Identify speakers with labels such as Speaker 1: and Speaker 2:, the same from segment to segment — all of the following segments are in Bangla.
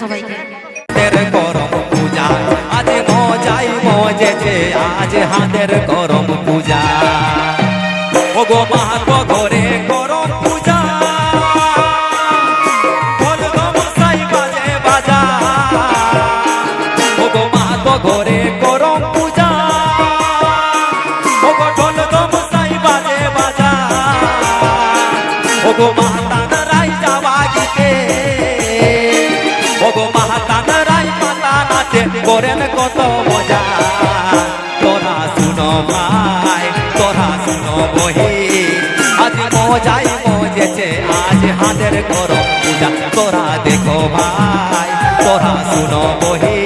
Speaker 1: সবাইকে।
Speaker 2: হাতের পূজা, আজ মজাই মজেছে, আজ হাতের করম পূজা। গো মাহাতো ঘরে করম পূজা। ঘরে করম পূজা। ও গো ঢোল গমসাই বাজে বাজা। ও গো করম পূজা তোরা দেখো ভাই। তোরা শুনো বহি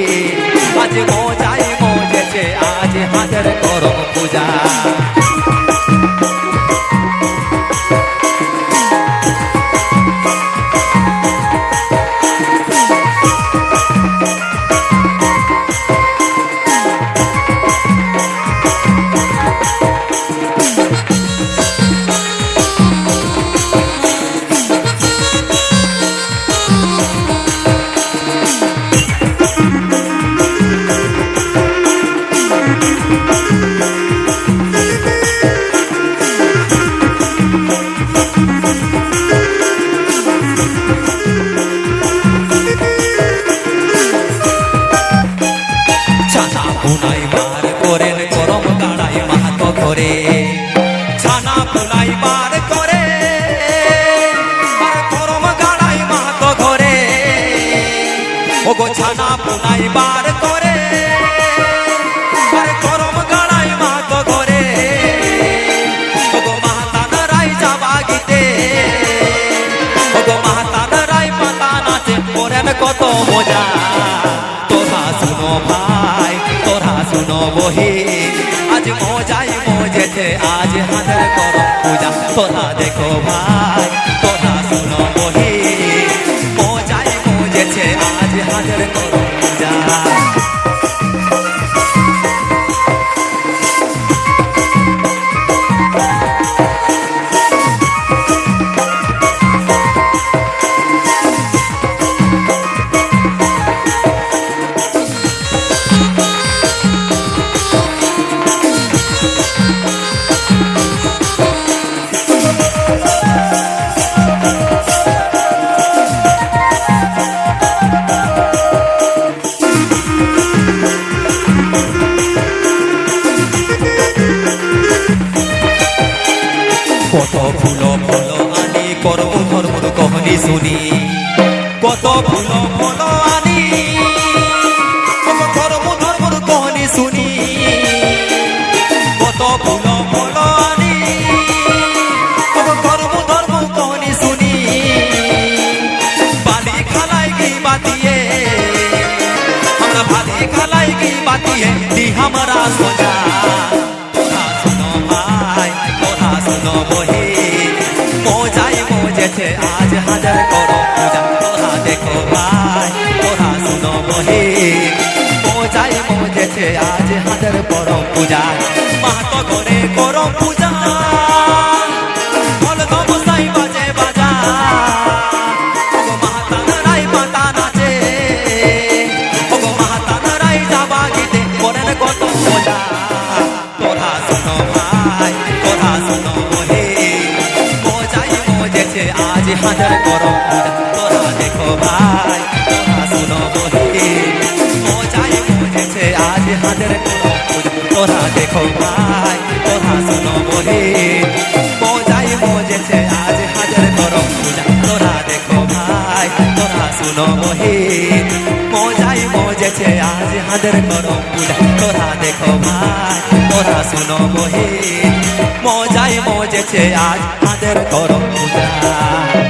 Speaker 2: পুনাই বার করেন, গরম গাড়াই মাহাতো ঘরে ছানা বার করে গরম মাহাতো ঘরে ও গো ছানা বার করে গরম গাড়াই মাহাতো ঘরে ও গো মাহাতান রাই যাবা গীতে ও গো মাহাতান রাই পাতা নাচে করেন কত মজা। বহি। আজ মজাই মজেছে আজ হাতের কর পূজা। তোরা দেখো ভাই শুনি। কত ফুল ফল আনি ধর্ম ধর্মর কহনি শুনি। কত ফুল ফল আনি ধর্ম ধর্ম কহনি শুনি। বালি খালাই কি বাতিয়ে, আমরা বালি খালাই কি বাতিয়ে দি হামারা সোজা। হাজার করো পূজা মাহাতো করে করো পূজা। বল গমসাই ভাই তোরা শুনো বলে মজাই মজেছে আজ হাজার করম পূজা। দেখো ভাই, তোরা শুনো বহে মজাই মজেছে আজ হাজার করম পূজা। দেখো ভাই, তোরা শুনো বহে মজাই মজেছে আজ হাজার করম পূজা।